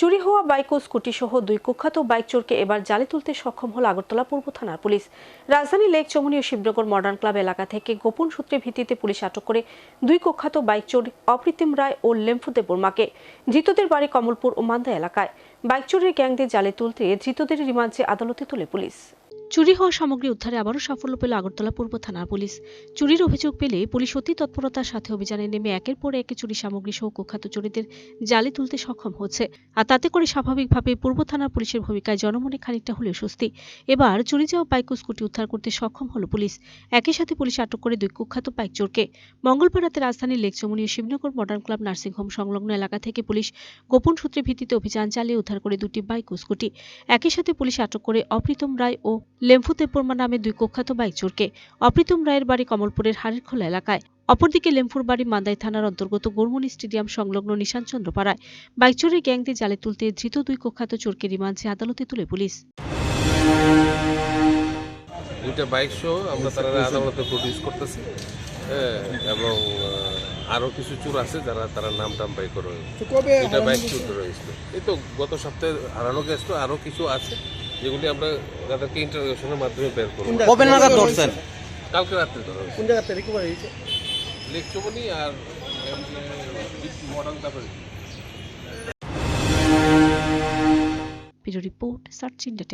চুরি হওয়া বাইক ও স্কুটি সহ দুই কুখ্যাত বাইক চোরকে এবার জালে তুলতে সক্ষম হল আগরতলা পূর্ব থানার পুলিশ। রাজধানী লেক, চমুনি ও শিবনগর মডার্ন ক্লাব এলাকা থেকে গোপন সূত্রে ভিত্তিতে পুলিশ আটক করে দুই কুখ্যাত বাইক চোর অপ্রীতিম রায় ও লেম্ফু বর্মাকে ধৃতদের বাড়ি কমলপুর ও মান্দা এলাকায়। বাইক চোরের গ্যাংদের জালে তুলতে ধৃতদের রিমান্ডে আদালতে তুলে পুলিশ। চুরি হওয়া সামগ্রী উদ্ধারে আবারও সাফল্য পেল আগরতলা পূর্ব থানার পুলিশ। চুরির অভিযোগ পেলে পুলিশ অতি তৎপরতার সাথে অভিযানে নেমে একের পর এক চুরি সামগ্রী সহ কুখ্যাত চোরীদের জালে তুলতে সক্ষম হচ্ছে। আর তাতে করে স্বাভাবিকভাবে পূর্ব থানার পুলিশের ভূমিকায় জনমনে খানিকটা হলেও স্বস্তি। এবার চুরি যাওয়া বাইক ও স্কুটি উদ্ধার করতে সক্ষম হলো পুলিশ। একই সাথে পুলিশ আটক করে দুই কুখ্যাত বাইক চোরকে। মঙ্গলবার রাতে রাজধানীর লেকচমনি ও Shibnagar modern club nursing home সংলগ্ন এলাকা থেকে পুলিশ গোপন সূত্রে ভিত্তিতে অভিযান চালিয়ে উদ্ধার করে দুটি বাইক ও স্কুটি। একই সাথে পুলিশ আটক করে অপ্রীতম রায় ও লেম্ফু দেববর্মা নামে দুই কুখ্যাত বাইক চোরকে। অপ্রীতম রায়ের বাড়ি কমলপুরের হাড়িরখোলা এলাকায়। অপরদিকে লেম্ফুর বাড়ি মান্দাই থানার অন্তর্গত গোরমনি স্টেডিয়াম সংলগ্ন নিশানচন্দ্র পাড়ায় বাইক চোরের গ্যাংদের জালে তুলতে ধৃত দুই কুখ্যাত চোরকে রিমান্ডে আদালতে তুলে পুলিশ। দুইটা বাইক শো আমরা তারা আদালতে প্রডিউস করতেছি। এবং আহ, আরও কিছু চোর আছে যারা তারা নাম টাম বাই করে। দুইটা বাইক চুর ধরে হয়েছিল এই তো গত সপ্তাহে হারানো গেছিল আরও কিছু আছে। যেগুলি আমরা তাদেরকে ইন্টারোগেশনের মাধ্যমে বের করব। কবে নাগাদ ধরছেন? কালকে রাত্রে ধরা কোন জায়গাতে রিকভার হয়েছে? লেকচবনি আর মডার্ন তারপরে ব্যুরো রিপোর্ট সার্চ ইন্ডিয়া